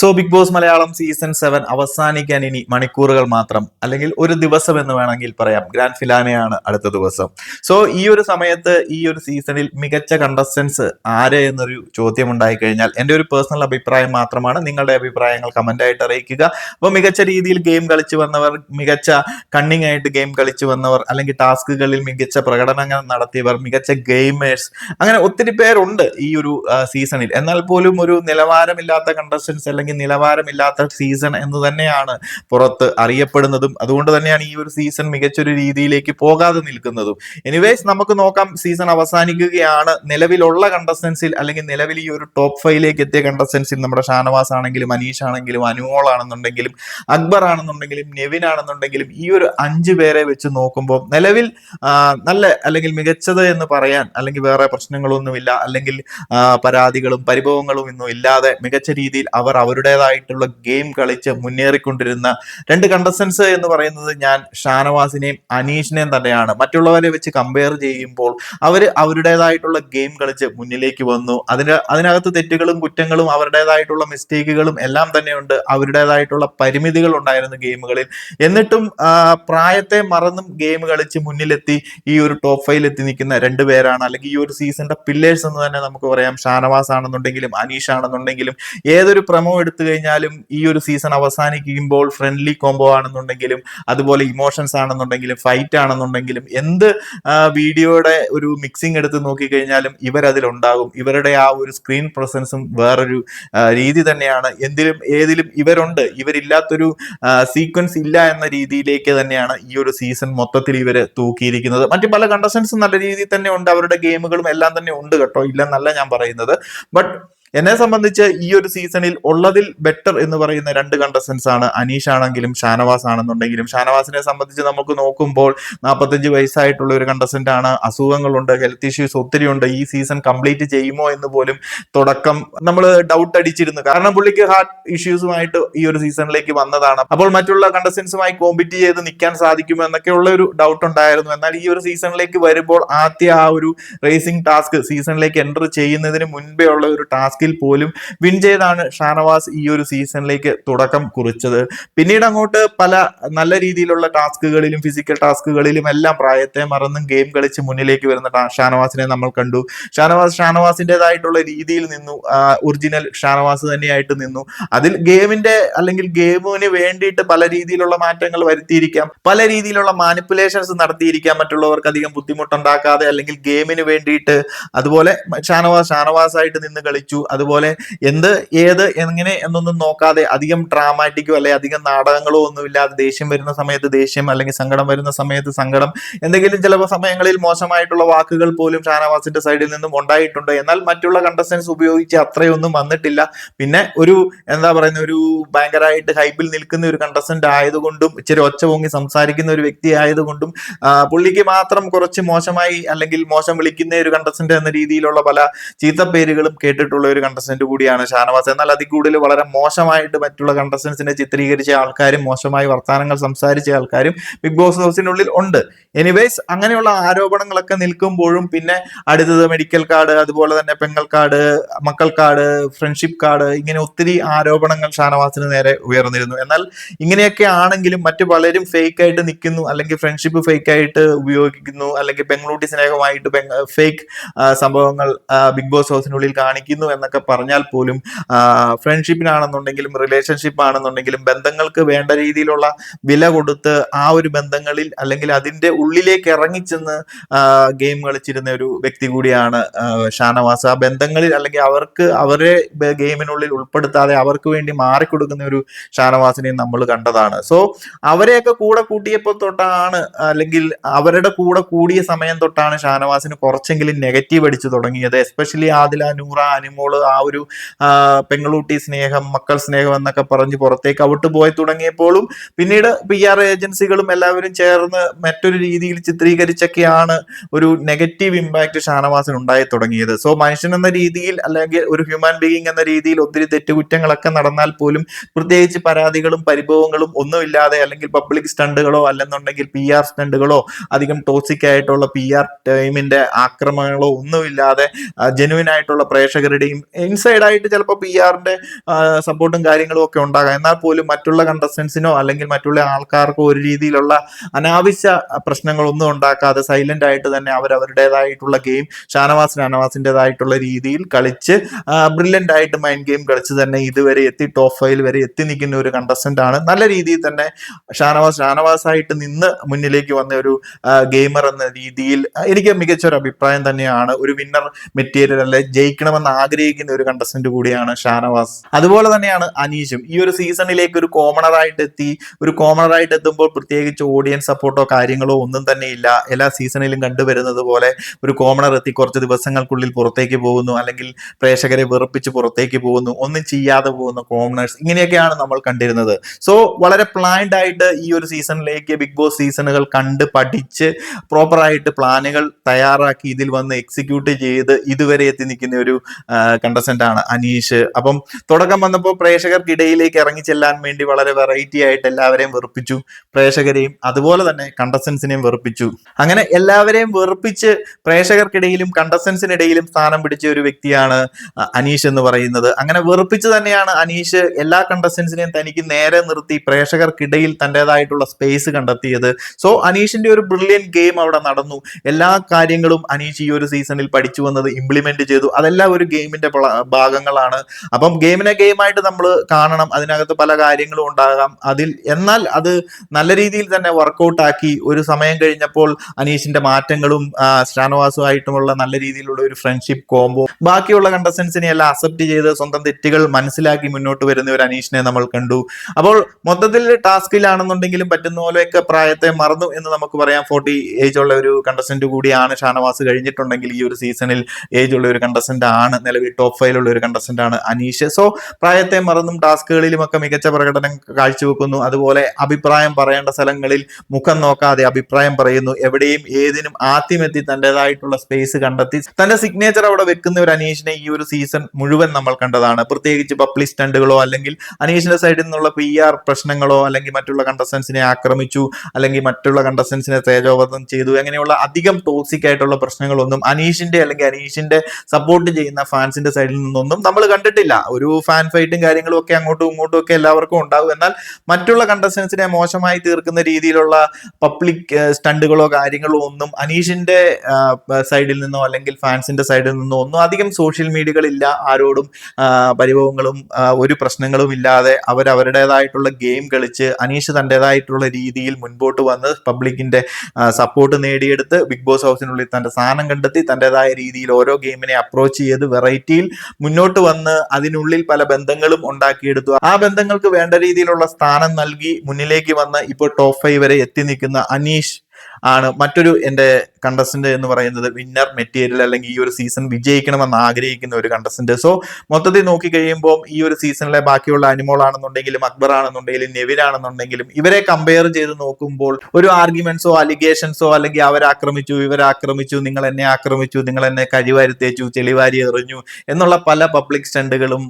So Bigg Boss Malayalam season seven അവസാനിക്കാൻ ഇനി മണിക്കൂറുകൾ മാത്രം അല്ലെങ്കിൽ ഒരു ദിവസം എന്ന് വേണമെങ്കിൽ പറയാം. ഗ്രാൻഡ് ഫിലാനയാണ് അടുത്ത ദിവസം. സോ ഈ ഒരു സമയത്ത് ഈ ഒരു സീസണിൽ മികച്ച കണ്ടസ്റ്റൻസ് ആര് എന്നൊരു ചോദ്യം ഉണ്ടായി കഴിഞ്ഞാൽ എന്റെ ഒരു പേഴ്സണൽ അഭിപ്രായം മാത്രമാണ്. നിങ്ങളുടെ അഭിപ്രായങ്ങൾ കമന്റ് ആയിട്ട് അറിയിക്കുക. അപ്പോൾ മികച്ച രീതിയിൽ ഗെയിം കളിച്ചു വന്നവർ മികച്ച കണ്ണിങ് ആയിട്ട് ഗെയിം കളിച്ചു വന്നവർ അല്ലെങ്കിൽ ടാസ്കുകളിൽ മികച്ച പ്രകടനങ്ങൾ നടത്തിയവർ മികച്ച ഗെയിമേഴ്സ് അങ്ങനെ ഒത്തിരി പേരുണ്ട് ഈ ഒരു സീസണിൽ എന്നാൽ പോലും ഒരു നിലവാരമില്ലാത്ത കണ്ടസ്റ്റൻസ് അല്ലെങ്കിൽ നിലവാരമില്ലാത്ത സീസൺ എന്ന് തന്നെയാണ് പുറത്ത് അറിയപ്പെടുന്നതും. അതുകൊണ്ട് തന്നെയാണ് ഈ ഒരു സീസൺ മികച്ചൊരു രീതിയിലേക്ക് പോകാതെ നിൽക്കുന്നതും. എനിവേസ് നമുക്ക് നോക്കാം സീസൺ അവസാനിക്കുകയാണ്. നിലവിലുള്ള കണ്ടസ്റ്റൻസിൽ അല്ലെങ്കിൽ നിലവിൽ ഈ ഒരു ടോപ്പ് ഫൈവിലേക്ക് എത്തിയ കണ്ടസ്റ്റൻസിൽ നമ്മുടെ ഷാനവാസ് ആണെങ്കിലും അനീഷ് ആണെങ്കിലും അനുമോൾ ആണെന്നുണ്ടെങ്കിലും അക്ബർ ആണെന്നുണ്ടെങ്കിലും നെവിൻ ആണെന്നുണ്ടെങ്കിലും ഈ ഒരു അഞ്ചു പേരെ വെച്ച് നോക്കുമ്പോൾ നിലവിൽ നല്ല അല്ലെങ്കിൽ മികച്ചത് എന്ന് പറയാൻ അല്ലെങ്കിൽ വേറെ പ്രശ്നങ്ങളൊന്നുമില്ല. അല്ലെങ്കിൽ പരാതികളും പരിഭവങ്ങളും ഒന്നും ഇല്ലാതെ മികച്ച രീതിയിൽ അവർ അവരുടേതായിട്ടുള്ള ഗെയിം കളിച്ച് മുന്നേറിക്കൊണ്ടിരുന്ന രണ്ട് കണ്ടസ്റ്റൻസ് എന്ന് പറയുന്നത് ഞാൻ ഷാനവാസിനെയും അനീഷിനെയും തന്നെയാണ്. മറ്റുള്ളവരെ വെച്ച് കമ്പയർ ചെയ്യുമ്പോൾ അവർ അവരുടേതായിട്ടുള്ള ഗെയിം കളിച്ച് മുന്നിലേക്ക് വന്നു. അതിന് അതിനകത്ത് തെറ്റുകളും കുറ്റങ്ങളും അവരുടേതായിട്ടുള്ള മിസ്റ്റേക്കുകളും എല്ലാം തന്നെയുണ്ട്. അവരുടേതായിട്ടുള്ള പരിമിതികൾ ഉണ്ടായിരുന്നു ഗെയിമുകളിൽ എന്നിട്ടും പ്രായത്തെ മറന്നും ഗെയിം കളിച്ച് മുന്നിലെത്തി ഈ ഒരു ടോപ്പ് ഫൈവിൽ എത്തി നിൽക്കുന്ന രണ്ട് പേരാണ്. അല്ലെങ്കിൽ ഈ ഒരു സീസണിന്റെ പില്ലേഴ്സ് എന്ന് തന്നെ നമുക്ക് പറയാം. ഷാനവാസ് ആണെന്നുണ്ടെങ്കിലും അനീഷ് ആണെന്നുണ്ടെങ്കിലും ഏതൊരു പ്രമോ എടുത്തു കഴിഞ്ഞാലും ഈ ഒരു സീസൺ അവസാനിക്കുമ്പോൾ ഫ്രണ്ട്ലി കോംബോ ആണെന്നുണ്ടെങ്കിലും അതുപോലെ ഇമോഷൻസ് ആണെന്നുണ്ടെങ്കിലും ഫൈറ്റ് ആണെന്നുണ്ടെങ്കിലും എന്ത് വീഡിയോയുടെ ഒരു മിക്സിംഗ് എടുത്ത് നോക്കിക്കഴിഞ്ഞാലും ഇവരതിലുണ്ടാകും. ഇവരുടെ ആ ഒരു സ്ക്രീൻ പ്രസൻസും വേറൊരു രീതി തന്നെയാണ്. എന്തിലും ഏതിലും ഇവരുണ്ട്. ഇവരില്ലാത്തൊരു സീക്വൻസ് ഇല്ല എന്ന രീതിയിലേക്ക് തന്നെയാണ് ഈ ഒരു സീസൺ മൊത്തത്തിൽ ഇവർ തൂക്കിയിരിക്കുന്നത്. മറ്റു പല കണ്ടസ്റ്റൻസും നല്ല രീതിയിൽ തന്നെ ഉണ്ട്. അവരുടെ ഗെയിമുകളും എല്ലാം തന്നെ ഉണ്ട് കേട്ടോ. ഇല്ലെന്നല്ല ഞാൻ പറയുന്നത്. ബട്ട് എന്നെ സംബന്ധിച്ച് ഈ ഒരു സീസണിൽ ഉള്ളതിൽ ബെറ്റർ എന്ന് പറയുന്ന രണ്ട് കണ്ടസ്റ്റൻസ് ആണ്. അനീഷ് ആണെങ്കിലും ഷാനവാസ് ആണെന്നുണ്ടെങ്കിലും. ഷാനവാസിനെ സംബന്ധിച്ച് നമുക്ക് നോക്കുമ്പോൾ നാൽപ്പത്തഞ്ച് വയസ്സായിട്ടുള്ള ഒരു കണ്ടസ്റ്റന്റ് ആണ്. അസുഖങ്ങളുണ്ട് ഹെൽത്ത് ഇഷ്യൂസ് ഒത്തിരി ഉണ്ട് ഈ സീസൺ കംപ്ലീറ്റ് ചെയ്യുമോ എന്ന് പോലും തുടക്കം നമ്മൾ ഡൗട്ട് അടിച്ചിരുന്നു. കാരണം പുള്ളിക്ക് ഹാർട്ട് ഇഷ്യൂസുമായിട്ട് ഈ ഒരു സീസണിലേക്ക് വന്നതാണ്. അപ്പോൾ മറ്റുള്ള കണ്ടസ്റ്റൻസുമായി കോമ്പീറ്റ് ചെയ്ത് നിൽക്കാൻ സാധിക്കുമോ എന്നൊക്കെയുള്ള ഒരു ഡൗട്ട് ഉണ്ടായിരുന്നു. എന്നാൽ ഈ ഒരു സീസണിലേക്ക് വരുമ്പോൾ ആദ്യ ആ ഒരു റേസിംഗ് ടാസ്ക് സീസണിലേക്ക് എന്റർ ചെയ്യുന്നതിന് മുൻപേ ഉള്ള ഒരു ടാസ്കിൽ പോലും വിൻ ചെയ്താണ് ഷാനവാസ് ഈ ഒരു സീസണിലേക്ക് തുടക്കം കുറിച്ചത്. പിന്നീട് അങ്ങോട്ട് പല നല്ല രീതിയിലുള്ള ടാസ്കുകളിലും ഫിസിക്കൽ ടാസ്കുകളിലും എല്ലാം പ്രായത്തെ മറന്നും ഗെയിം കളിച്ച് മുന്നിലേക്ക് വരുന്ന ഷാനവാസിനെ നമ്മൾ കണ്ടു. ഷാനവാസ് ഷാനവാസിന്റെതായിട്ടുള്ള രീതിയിൽ നിന്നു. ഒറിജിനൽ ഷാനവാസ് തന്നെയായിട്ട് നിന്നു. അതിൽ ഗെയിമിന്റെ അല്ലെങ്കിൽ ഗെയിമിന് വേണ്ടിയിട്ട് പല രീതിയിലുള്ള മാറ്റങ്ങൾ വരുത്തിയിരിക്കാം. പല രീതിയിലുള്ള മാനിപ്പുലേഷൻസ് നടത്തിയിരിക്കാം. മറ്റുള്ളവർക്ക് അധികം ബുദ്ധിമുട്ടുണ്ടാക്കാതെ അല്ലെങ്കിൽ ഗെയിമിന് വേണ്ടിയിട്ട് അതുപോലെ ഷാനവാസ് ഷാനവാസ് ആയിട്ട് നിന്ന് കളിച്ചു. അതുപോലെ എന്ത് ഏത് എങ്ങനെ എന്നൊന്നും നോക്കാതെ അധികം ഡ്രാമാറ്റിക്കോ അല്ലെ അധികം നാടകങ്ങളോ ഒന്നുമില്ലാതെ ദേഷ്യം വരുന്ന സമയത്ത് ദേഷ്യം അല്ലെങ്കിൽ സങ്കടം വരുന്ന സമയത്ത് സങ്കടം എന്തെങ്കിലും ചില സമയങ്ങളിൽ മോശമായിട്ടുള്ള വാക്കുകൾ പോലും ഷാനവാസിന്റെ സൈഡിൽ നിന്നും ഉണ്ടായിട്ടുണ്ട്. എന്നാൽ മറ്റുള്ള കണ്ടസ്റ്റൻസ് ഉപയോഗിച്ച് അത്രയൊന്നും വന്നിട്ടില്ല. പിന്നെ ഒരു എന്താ പറയുന്ന ഒരു ഭയങ്കരമായിട്ട് ഹൈപ്പിൽ നിൽക്കുന്ന ഒരു കണ്ടസ്റ്റന്റ് ആയതുകൊണ്ടും ഇച്ചിരി ഒച്ച പൊങ്ങി സംസാരിക്കുന്ന ഒരു വ്യക്തി ആയതുകൊണ്ടും പുള്ളിക്ക് മാത്രം കുറച്ച് മോശമായി അല്ലെങ്കിൽ മോശം വിളിക്കുന്ന ഒരു കണ്ടസ്റ്റന്റ് എന്ന രീതിയിലുള്ള പല ചീത്ത പേരുകളും കേട്ടിട്ടുള്ള ഒരു കണ്ടസ്റ്റന്റ് കൂടിയാണ് ഷാനവാസ്. എന്നാൽ അതിൽ കൂടുതൽ വളരെ മോശമായിട്ട് മറ്റുള്ള കണ്ടസ്റ്റൻസിനെ ചിത്രീകരിച്ച ആൾക്കാരും മോശമായി വർത്തമാനങ്ങൾ സംസാരിച്ച ആൾക്കാരും ബിഗ് ബോസ് ഹൗസിനുള്ളിൽ ഉണ്ട്. എനിവേസ് അങ്ങനെയുള്ള ആരോപണങ്ങളൊക്കെ നിൽക്കുമ്പോഴും പിന്നെ അടുത്തത് മെഡിക്കൽ കാർഡ് അതുപോലെ തന്നെ പെങ്ങൾ കാർഡ് മക്കൾ കാർഡ് ഫ്രണ്ട്ഷിപ്പ് കാർഡ് ഇങ്ങനെ ഒത്തിരി ആരോപണങ്ങൾ ഷാനവാസിന് നേരെ ഉയർന്നിരുന്നു. എന്നാൽ ഇങ്ങനെയൊക്കെ ആണെങ്കിലും മറ്റു പലരും ഫേക്ക് ആയിട്ട് നിൽക്കുന്നു അല്ലെങ്കിൽ ഫ്രണ്ട്ഷിപ്പ് ഫേക്ക് ആയിട്ട് ഉപയോഗിക്കുന്നു അല്ലെങ്കിൽ പെങ്ങളൂട്ടി സ്നേഹമായിട്ട് ഫേക്ക് സംഭവങ്ങൾ ബിഗ് ബോസ് ഹൗസിനുള്ളിൽ കാണിക്കുന്നു എന്നൊക്കെ പറഞ്ഞാൽ പോലും ഫ്രണ്ട്ഷിപ്പിനാണെന്നുണ്ടെങ്കിലും റിലേഷൻഷിപ്പ് ആണെന്നുണ്ടെങ്കിലും ബന്ധങ്ങൾക്ക് വേണ്ട രീതിയിലുള്ള വില കൊടുത്ത് ആ ഒരു ബന്ധങ്ങളിൽ അല്ലെങ്കിൽ അതിന്റെ ഉള്ളിലേക്ക് ഇറങ്ങിച്ചെന്ന് ഗെയിം കളിച്ചിരുന്ന ഒരു വ്യക്തി കൂടിയാണ് ഷാനവാസ്. ആ ബന്ധങ്ങളിൽ അല്ലെങ്കിൽ അവർക്ക് അവരെ ഗെയിമിനുള്ളിൽ ഉൾപ്പെടുത്താതെ അവർക്ക് വേണ്ടി മാറിക്കൊടുക്കുന്ന ഒരു ഷാനവാസിനെ നമ്മൾ കണ്ടതാണ്. സോ അവരെയൊക്കെ കൂടെ കൂട്ടിയപ്പോൾ തൊട്ടാണ് അല്ലെങ്കിൽ അവരുടെ കൂടെ കൂടിയ സമയം തൊട്ടാണ് ഷാനവാസിന് കുറച്ചെങ്കിലും നെഗറ്റീവ് അടിച്ചു തുടങ്ങിയത്. എസ്പെഷ്യലി ആദില നൂറ അനിമോൾ ആ ഒരു പെങ്ങളൂട്ടി സ്നേഹം മക്കൾ സ്നേഹം എന്നൊക്കെ പറഞ്ഞ് പുറത്തേക്ക് ഔട്ട് പോയി തുടങ്ങിയപ്പോഴും പിന്നീട് പി ആർ ഏജൻസികളും എല്ലാവരും ചേർന്ന് മറ്റൊരു രീതിയിൽ ചിത്രീകരിച്ചൊക്കെയാണ് ഒരു നെഗറ്റീവ് ഇമ്പാക്ട് ഷാനവാസിന് ഉണ്ടായി തുടങ്ങിയത്. സോ മനുഷ്യൻ എന്ന രീതിയിൽ അല്ലെങ്കിൽ ഒരു ഹ്യൂമൻ ബീയിങ് എന്ന രീതിയിൽ ഒത്തിരി തെറ്റുകുറ്റങ്ങളൊക്കെ നടന്നാൽ പോലും പ്രത്യേകിച്ച് പരാതികളും പരിഭവങ്ങളും ഒന്നുമില്ലാതെ അല്ലെങ്കിൽ പബ്ലിക് സ്റ്റണ്ടുകളോ അല്ലെന്നുണ്ടെങ്കിൽ പി ആർ സ്റ്റണ്ടുകളോ അധികം ടോക്സിക് ആയിട്ടുള്ള പി ആർ ടൈമിന്റെ ആക്രമണങ്ങളോ ഒന്നുമില്ലാതെ ജെനുവിൻ ആയിട്ടുള്ള പ്രേക്ഷകരുടെയും ഇൻസൈഡ് ആയിട്ട് ചിലപ്പോൾ പി ആറിന്റെ സപ്പോർട്ടും കാര്യങ്ങളും ഒക്കെ ഉണ്ടാകാം. എന്നാൽ പോലും മറ്റുള്ള കണ്ടസ്റ്റൻസിനോ അല്ലെങ്കിൽ മറ്റുള്ള ആൾക്കാർക്കോ ഒരു രീതിയിലുള്ള അനാവശ്യ പ്രശ്നങ്ങളൊന്നും ഉണ്ടാക്കാതെ സൈലന്റ് ആയിട്ട് തന്നെ അവർ അവരുടേതായിട്ടുള്ള ഗെയിം ഷാനവാസ് ഷാനവാസിന്റെതായിട്ടുള്ള രീതിയിൽ കളിച്ച് ബ്രില്യന്റ് ആയിട്ട് മൈൻഡ് ഗെയിം കളിച്ച് തന്നെ ഇതുവരെ എത്തി ടോപ്പ് ഫൈവ് വരെ എത്തി നിൽക്കുന്ന ഒരു കണ്ടസ്റ്റന്റ് ആണ്. നല്ല രീതിയിൽ തന്നെ ഷാനവാസ് ഷാനവാസ് ആയിട്ട് നിന്ന് മുന്നിലേക്ക് വന്ന ഒരു ഗെയിമർ എന്ന രീതിയിൽ എനിക്ക് മികച്ച ഒരു അഭിപ്രായം തന്നെയാണ്. ഒരു വിന്നർ മെറ്റീരിയൽ അല്ലെ ജയിക്കണമെന്ന് ആഗ്രഹിക്കുന്ന ഒരു കണ്ടസ്റ്റന്റ് കൂടിയാണ് ഷാനവാസ്. അതുപോലെ തന്നെയാണ് അനീഷും. ഈ ഒരു സീസണിലേക്ക് ഒരു കോമണറായിട്ട് എത്തി. ഒരു കോമണറായിട്ട് എത്തുമ്പോൾ പ്രത്യേകിച്ച് ഓഡിയൻസ് സപ്പോർട്ടോ കാര്യങ്ങളോ ഒന്നും തന്നെ ഇല്ല. എല്ലാ സീസണിലും കണ്ടുവരുന്നത് പോലെ ഒരു കോമണർ എത്തി കുറച്ച് ദിവസങ്ങൾക്കുള്ളിൽ പുറത്തേക്ക് പോകുന്നു അല്ലെങ്കിൽ പ്രേക്ഷകരെ വെറുപ്പിച്ച് പുറത്തേക്ക് പോകുന്നു ഒന്നും ചെയ്യാതെ പോകുന്ന കോമണേഴ്സ് ഇങ്ങനെയൊക്കെയാണ് നമ്മൾ കണ്ടിരുന്നത്. സോ വളരെ പ്ലാൻഡ് ആയിട്ട് ഈ ഒരു സീസണിലേക്ക് ബിഗ് ബോസ് സീസണുകൾ കണ്ട് പഠിച്ച് പ്രോപ്പറായിട്ട് പ്ലാനുകൾ തയ്യാറാക്കി ഇതിൽ വന്ന് എക്സിക്യൂട്ട് ചെയ്ത് ഇതുവരെ എത്തി നിൽക്കുന്ന ഒരു കണ്ടസ്റ്റന്റ് ആണ് അനീഷ്. അപ്പം തുടക്കം വന്നപ്പോൾ പ്രേക്ഷകർക്കിടയിലേക്ക് ഇറങ്ങി ചെല്ലാൻ വേണ്ടി വളരെ വെറൈറ്റി ആയിട്ട് എല്ലാവരെയും വെറുപ്പിച്ചു. പ്രേക്ഷകരെയും അതുപോലെ തന്നെ കണ്ടസ്റ്റൻസിനെയും വെറുപ്പിച്ചു. അങ്ങനെ എല്ലാവരെയും വെറുപ്പിച്ച് പ്രേക്ഷകർക്കിടയിലും കണ്ടസ്റ്റൻസിനിടയിലും സ്ഥാനം പിടിച്ച ഒരു വ്യക്തിയാണ് അനീഷ് എന്ന് പറയുന്നത്. അങ്ങനെ വെറുപ്പിച്ച് തന്നെയാണ് അനീഷ് എല്ലാ കണ്ടസ്റ്റൻസിനെയും തനിക്ക് നേരെ നിർത്തി പ്രേക്ഷകർക്കിടയിൽ തന്റെതായിട്ടുള്ള സ്പേസ് കണ്ടെത്തിയത്. സോ അനീഷിന്റെ ഒരു ബ്രില്യൻ ഗെയിം അവിടെ നടന്നു. എല്ലാ കാര്യങ്ങളും അനീഷ് ഈ ഒരു സീസണിൽ പഠിച്ചു വന്നത് ഇംപ്ലിമെന്റ് ചെയ്തു. അതെല്ലാം ഒരു ഗെയിമിന്റെ ഭാഗങ്ങളാണ്. അപ്പം ഗെയിമിനെ ഗെയിമായിട്ട് നമ്മൾ കാണണം. അതിനകത്ത് പല കാര്യങ്ങളും ഉണ്ടാകാം. അതിൽ എന്നാൽ അത് നല്ല രീതിയിൽ തന്നെ വർക്കൗട്ട് ആക്കി ഒരു സമയം കഴിഞ്ഞപ്പോൾ അനീഷിന്റെ മാറ്റങ്ങളും ഷാനവാസുമായിട്ടുമുള്ള നല്ല രീതിയിലുള്ള ഒരു ഫ്രണ്ട്ഷിപ്പ് കോംബോ ബാക്കിയുള്ള കണ്ടസ്റ്റൻസിനെ എല്ലാം അക്സെപ്റ്റ് ചെയ്ത് സ്വന്തം തെറ്റുകൾ മനസ്സിലാക്കി മുന്നോട്ട് വരുന്ന ഒരു അനീഷിനെ നമ്മൾ കണ്ടു. അപ്പോൾ മൊത്തത്തിൽ ടാസ്കിലാണെന്നുണ്ടെങ്കിലും പറ്റുന്ന പോലെയൊക്കെ പ്രായത്തെ മറന്നു എന്ന് നമുക്ക് പറയാം. ഫോർട്ടി ഏജ് ഉള്ള ഒരു കണ്ടസ്റ്റന്റ് കൂടിയാണ് ഷാനവാസ്. കഴിഞ്ഞിട്ടുണ്ടെങ്കിൽ ഈ ഒരു സീസണിൽ ഏജ് ഉള്ള ഒരു കണ്ടസ്റ്റന്റ് ആണ് നിലവിൽ ടോപ്പ് ഫൈവിലുള്ള ഒരു കണ്ടസ്റ്റന്റ് ആണ് അനീഷ്. സോ പ്രായത്തെ മറന്നും ടാസ്കുകളിലും ഒക്കെ മികച്ച പ്രകടനം കാഴ്ചവെക്കുന്നു. അതുപോലെ അഭിപ്രായം പറയേണ്ട സ്ഥലങ്ങളിൽ മുഖം നോക്കാതെ അഭിപ്രായം പറയുന്നു. എവിടെയും ഏതിനും ആദ്യമെത്തി തന്റെതായിട്ടുള്ള സ്പേസ് കണ്ടെത്തി. തന്റെ സിഗ്നേച്ചർ അവിടെ വെക്കുന്ന ഒരു അനീഷിനെ ഈ ഒരു സീസൺ മുഴുവൻ നമ്മൾ കണ്ടതാണ്. പ്രത്യേകിച്ച് പബ്ലിക് സ്റ്റണ്ടുകളോ അല്ലെങ്കിൽ അനീഷിന്റെ സൈഡിൽ നിന്നുള്ള പി ആർ പ്രശ്നങ്ങളോ അല്ലെങ്കിൽ മറ്റുള്ള കണ്ടസ്റ്റൻസിനെ ആക്രമിച്ചു അല്ലെങ്കിൽ മറ്റുള്ള കണ്ടസ്റ്റൻസിനെ തേജോവധം ചെയ്തു. അങ്ങനെയുള്ള അധികം ടോക്സിക് ആയിട്ടുള്ള പ്രശ്നങ്ങളൊന്നും അനീഷിന്റെ അല്ലെങ്കിൽ അനീഷിന്റെ സപ്പോർട്ട് ചെയ്യുന്ന ഫാൻസിന്റെ സൈഡിൽ നിന്നൊന്നും നമ്മൾ കണ്ടിട്ടില്ല. ഒരു ഫാൻ ഫൈറ്റും കാര്യങ്ങളും ഒക്കെ അങ്ങോട്ടും ഇങ്ങോട്ടും ഒക്കെ എല്ലാവർക്കും ഉണ്ടാകും. എന്നാൽ മറ്റുള്ള കണ്ടസ്റ്റൻസിനെ മോശമായി തീർക്കുന്ന രീതിയിലുള്ള പബ്ലിക് സ്റ്റണ്ടുകളോ കാര്യങ്ങളോ ഒന്നും അനീഷിന്റെ സൈഡിൽ നിന്നോ അല്ലെങ്കിൽ ഫാൻസിന്റെ സൈഡിൽ നിന്നോ ഒന്നും അധികം സോഷ്യൽ മീഡിയകളില്ല ആരോടും പരിഭവങ്ങളും ഒരു പ്രശ്നങ്ങളും ഇല്ലാതെ അവരവരുടേതായിട്ടുള്ള ഗെയിം കളിച്ച് അനീഷ് തന്റെതായിട്ടുള്ള രീതിയിൽ മുൻപോട്ട് വന്ന് പബ്ലിക്കിന്റെ സപ്പോർട്ട് നേടിയെടുത്ത് ബിഗ് ബോസ് ഹൗസിനുള്ളിൽ തന്റെ സ്ഥാനം കണ്ടെത്തി തന്റെതായ രീതിയിൽ ഓരോ ഗെയിമിനെ അപ്രോച്ച് ചെയ്ത് വെറൈറ്റിയിൽ മുന്നോട്ട് വന്ന് അതിനുള്ളിൽ പല ബന്ധങ്ങളും ഉണ്ടാക്കിയെടുത്തു. ആ ബന്ധങ്ങൾക്ക് വേണ്ട രീതിയിലുള്ള സ്ഥാനം നൽകി മുന്നിലേക്ക് വന്ന് ഇപ്പോൾ ടോപ്പ് ഫൈവ് വരെ എത്തി നിൽക്കുന്ന അനീഷ് ആണ് മറ്റൊരു എന്റെ കണ്ടസ്റ്റന്റ് എന്ന് പറയുന്നത് വിന്നർ മെറ്റീരിയൽ അല്ലെങ്കിൽ ഈ ഒരു സീസൺ വിജയിക്കണമെന്ന് ആഗ്രഹിക്കുന്ന ഒരു കണ്ടസ്റ്റന്റ് സോ മൊത്തത്തിൽ നോക്കി കഴിയുമ്പോൾ ഈ ഒരു സീസണിലെ ബാക്കിയുള്ള അനിമോൾ ആണെന്നുണ്ടെങ്കിലും അക്ബർ ആണെന്നുണ്ടെങ്കിലും നെവിൻ ആണെന്നുണ്ടെങ്കിലും ഇവരെ കമ്പയർ ചെയ്ത് നോക്കുമ്പോൾ ഒരു ആർഗ്യുമെന്റ്സോ അലിഗേഷൻസോ അല്ലെങ്കിൽ അവരാക്രമിച്ചു ഇവരാക്രമിച്ചു നിങ്ങൾ എന്നെ ആക്രമിച്ചു നിങ്ങൾ എന്നെ കഴിവാരി തേച്ചു ചെളിവാരി എറിഞ്ഞു എന്നുള്ള പല പബ്ലിക് സ്റ്റണ്ടുകളും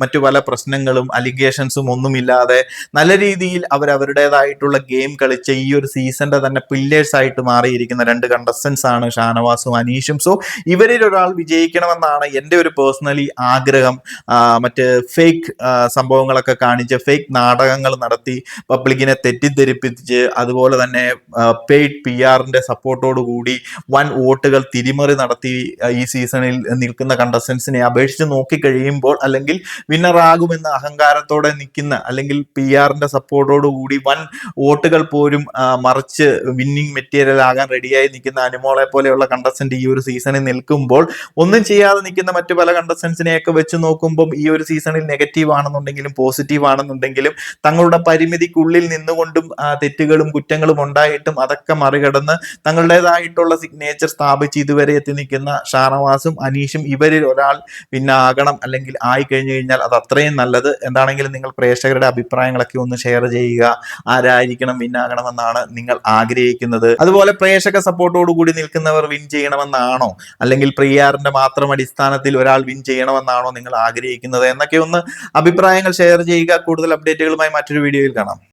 മറ്റു പല പ്രശ്നങ്ങളും അലിഗേഷൻസും ഒന്നുമില്ലാതെ നല്ല രീതിയിൽ അവർ അവരുടേതായിട്ടുള്ള ഗെയിം കളിച്ച ഈ ഒരു സീസണിന്റെ തന്നെ പില്ലേഴ്സ് ആയിട്ട് മാറിയിരിക്കുന്ന രണ്ട് കണ്ടസ്റ്റൻസ് ആണ് ഷാനവാസും അനീഷും. സോ ഇവരിൽ ഒരാൾ വിജയിക്കണമെന്നാണ് എന്റെ ഒരു പേഴ്സണലി ആഗ്രഹം. മറ്റ് ഫേക്ക് സംഭവങ്ങളൊക്കെ കാണിച്ച് ഫേക്ക് നാടകങ്ങൾ നടത്തി പബ്ലിക്കിനെ തെറ്റിദ്ധരിപ്പിച്ച് അതുപോലെ തന്നെ പെയ്ഡ് പി ആറിന്റെ സപ്പോർട്ടോട് കൂടി വൻ വോട്ടുകൾ തിരിമറി നടത്തി ഈ സീസണിൽ നിൽക്കുന്ന കണ്ടസ്റ്റൻസിനെ അപേക്ഷിച്ച് നോക്കിക്കഴിയുമ്പോൾ അല്ലെങ്കിൽ വിന്നറാകുമെന്ന അഹങ്കാരത്തോടെ നിൽക്കുന്ന അല്ലെങ്കിൽ പി ആറിന്റെ സപ്പോർട്ടോട് കൂടി വൻ വോട്ടുകൾ പോലും മറിച്ച് വിന്നിങ് മെറ്റീരിയൽ ആകാൻ റെഡിയായി നിൽക്കുന്ന അനുമോളെ പോലെയുള്ള കണ്ടസ്റ്റന്റ് ഈ ഒരു സീസണിൽ നിൽക്കുമ്പോൾ ഒന്നും ചെയ്യാതെ നിൽക്കുന്ന മറ്റു പല കണ്ടസ്റ്റൻസിനെയൊക്കെ വെച്ച് നോക്കുമ്പോൾ ഈ ഒരു സീസണിൽ നെഗറ്റീവ് ആണെന്നുണ്ടെങ്കിലും പോസിറ്റീവ് ആണെന്നുണ്ടെങ്കിലും തങ്ങളുടെ പരിമിതിക്കുള്ളിൽ നിന്നുകൊണ്ടും തെറ്റുകളും കുറ്റങ്ങളും ഉണ്ടായിട്ടും അതൊക്കെ മറികടന്ന് തങ്ങളുടേതായിട്ടുള്ള സിഗ്നേച്ചർ സ്ഥാപിച്ച് ഇതുവരെ എത്തി നിൽക്കുന്ന ഷാനവാസും അനീഷും ഇവരിൽ ഒരാൾ പിന്നെ ആകണം അല്ലെങ്കിൽ ആയി കഴിഞ്ഞു കഴിഞ്ഞാൽ അത് അത്രയും നല്ലത്. എന്താണെങ്കിലും നിങ്ങൾ പ്രേക്ഷകരുടെ അഭിപ്രായങ്ങളൊക്കെ ഒന്ന് ഷെയർ ചെയ്യുക. ആരായിരിക്കണം വിന്നാകണമെന്നാണ് നിങ്ങൾ ആഗ്രഹിക്കുന്നത്. അതുപോലെ പ്രേക്ഷക സപ്പോർട്ടോട് കൂടി നിൽക്കുന്നവർ വിൻ ചെയ്യണമെന്നാണോ? അല്ലെങ്കിൽ പ്രിയാറിന്റെ മാത്രം അടിസ്ഥാനത്തിൽ ഒരാൾ വിൻ ചെയ്യണമെന്നാണോ നിങ്ങൾ ആഗ്രഹിക്കുന്നത്? എന്നൊക്കെ ഒന്ന് അഭിപ്രായങ്ങൾ ഷെയർ ചെയ്യുക. കൂടുതൽ അപ്ഡേറ്റുകളുമായി മറ്റൊരു വീഡിയോയിൽ കാണാം.